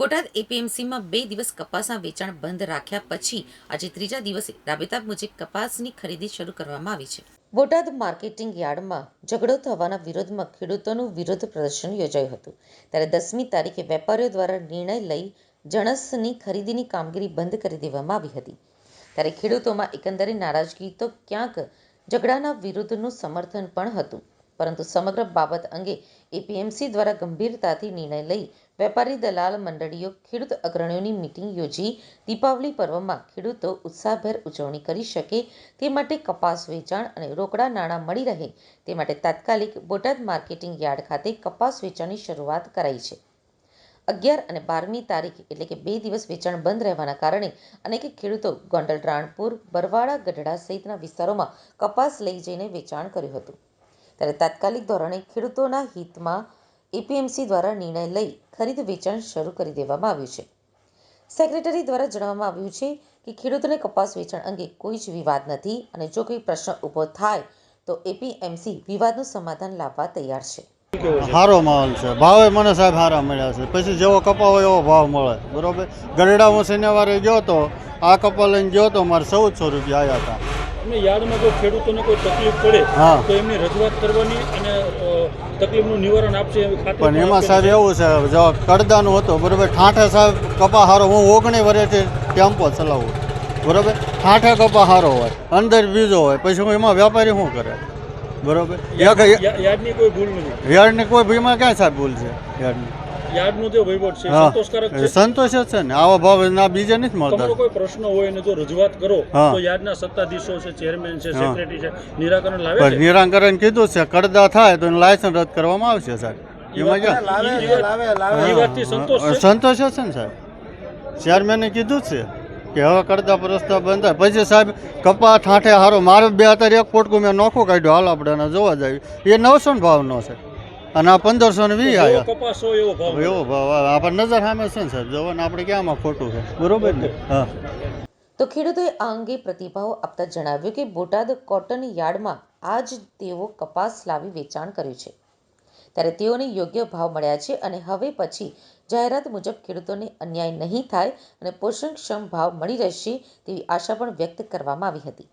બોટાદ એપીએમસીમાં બે દિવસ કપાસના વેચાણ બંધ રાખ્યા પછી આજે ત્રીજા દિવસે રાબેતા મુજબ કપાસની ખરીદી શરૂ કરવામાં આવી છે. બોટાદ માર્કેટિંગ યાર્ડમાં ઝઘડો થવાના વિરોધમાં ખેડૂતોનું વિરોધ પ્રદર્શન યોજાયું હતું. ત્યારે દસમી તારીખે વેપારીઓ દ્વારા નિર્ણય લઈ જણસની ખરીદીની કામગીરી બંધ કરી દેવામાં આવી હતી. ત્યારે ખેડૂતોમાં એકંદરે નારાજગી તો ક્યાંક ઝઘડાના વિરુદ્ધનું સમર્થન પણ હતું. પરંતુ સમગ્ર બાબત અંગે એપીએમસી દ્વારા ગંભીરતાથી નિર્ણય લઈ વેપારી દલાલ મંડળીઓ ખેડૂત અગ્રણીઓની મિટિંગ યોજી દીપાવલી પર્વમાં ખેડૂતો ઉત્સાહભેર ઉજવણી કરી શકે તે માટે કપાસ વેચાણ અને રોકડા નાણાં મળી રહે તે માટે તાત્કાલિક બોટાદ માર્કેટિંગ યાર્ડ ખાતે કપાસ વેચાણની શરૂઆત કરાઈ છે. અગિયાર અને બારમી તારીખ એટલે કે બે દિવસ વેચાણ બંધ રહેવાના કારણે અનેક ખેડૂતો ગોંડલ, રાણપુર બરવાડા ગઢડા સહિતના વિસ્તારોમાં કપાસ લઈ જઈને વેચાણ કર્યું હતું. ત્યારે તાત્કાલિક ધોરણે ખેડૂતોના હિતમાં એપીએમસી દ્વારા નિર્ણય લઈ ખરીદ વેચાણ શરૂ કરી દેવામાં આવ્યું છે. સેક્રેટરી દ્વારા જણાવવામાં આવ્યું છે કે ખેડૂતોને કપાસ વેચાણ અંગે કોઈ જ વિવાદ નથી અને જો કોઈ પ્રશ્ન ઊભો થાય તો એપીએમસી વિવાદનું સમાધાન લાવવા તૈયાર છે. સારો માહોલ છે. ભાવે મને સાહેબ સારા મળ્યા છે. પછી જેવો કપા હોય એવો ભાવ મળે. બરોબર? ગરડા હું શનિવારે ગયો તો આ કપા લઈને ગયો તો મારે ચૌદસો રૂપિયા આવ્યા હતા. અને યાર્ડમાં જો ખેડૂતોને કોઈ તકલીફ પડે. તો એમની રજૂઆત કરવાની અને તકલીફનું નિવારણ આપશે પણ એમાં સાહેબ એવું છે જો કડદાનું હતું બરોબર? ઠાઠે સાહેબ કપા હારો હું ઓગણી વર્ષથી ટેમ્પો ચલાવું. બરોબર? ઠાઠે કપા હારો હોય અંદર બીજો હોય પછી હું એમાં વેપારી શું કરે? બરોબર? યાર્ડની કોઈ ભૂલ નથી. યાર્ડની કોઈ ભૂલમાં ક્યાં સાહેબ ભૂલ છે? યાર્ડની યાર્ડનો જે વહીવટ છે સંતોષકારક છે. સંતોષ જ છે ને. આવા ભાવ ના બીજે નથી મળતા. તમારો કોઈ પ્રશ્ન હોય ને જો રજૂઆત કરો તો યાર્ડના સત્તાધીશો છે ચેરમેન છે સેક્રેટરી છે નિરાકરણ લાવે છે? નિરાકરણ કીધું છે કડદા થાય તો એનું લાયસન્સ રદ કરવામાં આવશે સાહેબ. સંતોષ છે? સંતોષ છે ને સાહેબ. ચેરમેને કીધું જ છે કે હવે કરતા પ્રસ્તાવ બંધ થાય. પછી સાહેબ કપા ઠાંઠે હારો મારે બે અત્યારે એક પોટકું મેં નોખું કાઢ્યું. હાલ આપણે જોવા જાય એ નવસો ને ભાવનો છે. અને આ પંદરસો ને વીસ આવ્યા કપાસ હોય એવો ભાવ. એવો ભાવ આવે. આપણે નજર સામે છે ને સાહેબ. જોવો ને આપણે ક્યાંમાં ખોટું છે. બરોબર ને? હા. તો ખેડૂતોએ આ અંગે પ્રતિભાવ આપતા જણાવ્યું કે બોટાદ કોટન યાર્ડમાં આજ તેઓ કપાસ લાવી વેચાણ કર્યું છે. ત્યારે તેઓને યોગ્ય ભાવ મળ્યા છે અને હવે પછી જાહેરાત મુજબ ખેડૂતોને અન્યાય નહીં થાય અને પોષણક્ષમ ભાવ મળી રહેશે તેવી આશા પણ વ્યક્ત કરવામાં આવી હતી.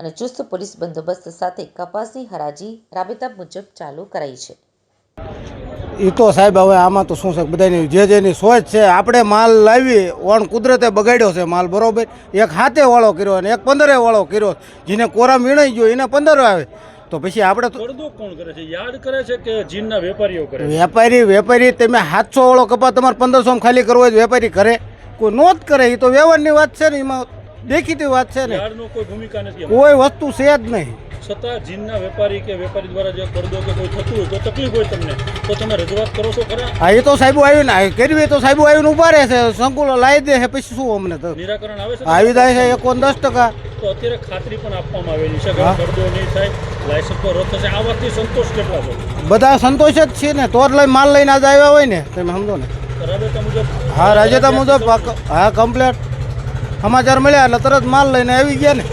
અને ચુસ્ત પોલીસ બંદોબસ્ત સાથે કપાસની હરાજી રાબેતા મુજબ ચાલુ કરાઈ છે. એ તો સાહેબ હવે આમાં તો શું છે બધાની જે જેની સોચ છે આપણે માલ લાવી ઓણ કુદરતે બગાડ્યો છે માલ બરોબર? એક હાથે વાળો કર્યો અને એક પંદરે વાળો કર્યો. જેને કોરા વીણાઈ ગયો એને પંદર આવે. તો પછી આપણે પડદો કોણ કરે છે? યાર્ડ કરે છે કે જીનના વેપારીઓ કરે વેપારી વેપારી તમે સાતસો વાળો કપા તમારે પંદરસો ખાલી કરવો હોય વેપારી કરે. કોઈ નો જ કરે એ તો વ્યવહારની વાત છે ને એમાં દેખીતી વાત છે ને. કોઈ ભૂમિકા નથી કોઈ વસ્તુ છે જ નહીં. છતાં જીનના વેપારી કે વેપારી દ્વારા જે કરદો કે કોઈ થતું હોય તો તકલીફ હોય તમને તો તમે રજૂઆત કરો છો ખરા? હા એ તો સાહેબો આવ્યું ને કરવી તો સાહેબો આવ્યું ઊભા રહે છે સંકુલો લાવી દે છે પછી શું અમને તો? નિરાકરણ આવે છે? આવી જાય છે એકોન દસ ટકા. તો અત્યારે ખાતરી પણ આપવામાં આવેલી છે કે કરદો નહીં થાય લાયસન્સ તો રદ થશે. આ વાતથી સંતોષ કેટલા છે? બધા સંતોષ જ છે ને તો જ લઈ માલ લઈને આજે આવ્યા હોય ને તમે સમજો ને. હા રાજ્યતા મુજબ હા કમ્પ્લેટ. સમાચાર મળ્યા એટલે તરત માલ લઈને આવી ગયા ને.